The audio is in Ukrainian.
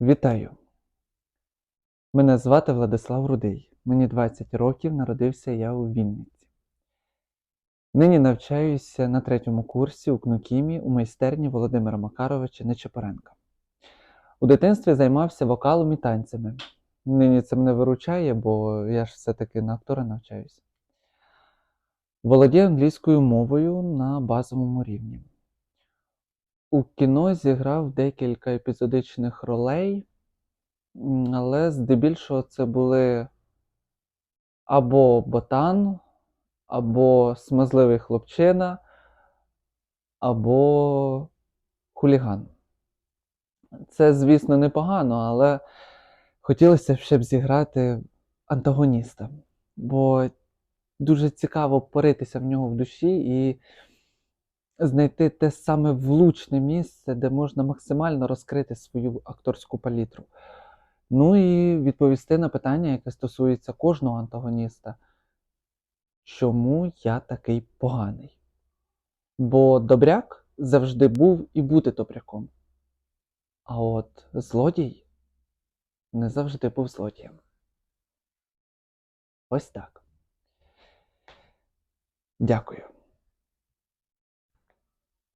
Вітаю! Мене звати Владислав Рудий. Мені 20 років, народився я у Вінниці. Нині навчаюся на третьому курсі у КНУКІМі у майстерні Володимира Макаровича Нечепоренка. У дитинстві займався вокалом і танцями. Нині це мене виручає, бо я ж все-таки на актора навчаюся. Володію англійською мовою на базовому рівні. У кіно зіграв декілька епізодичних ролей, але здебільшого це були або ботан, або смазливий хлопчина, або хуліган. Це, звісно, непогано, але хотілося б ще б зіграти антагоніста, бо дуже цікаво поритися в нього в душі і знайти те саме влучне місце, де можна максимально розкрити свою акторську палітру. Ну і відповісти на питання, яке стосується кожного антагоніста. Чому я такий поганий? Бо добряк завжди був і буде добряком. А от злодій не завжди був злодієм. Ось так. Дякую.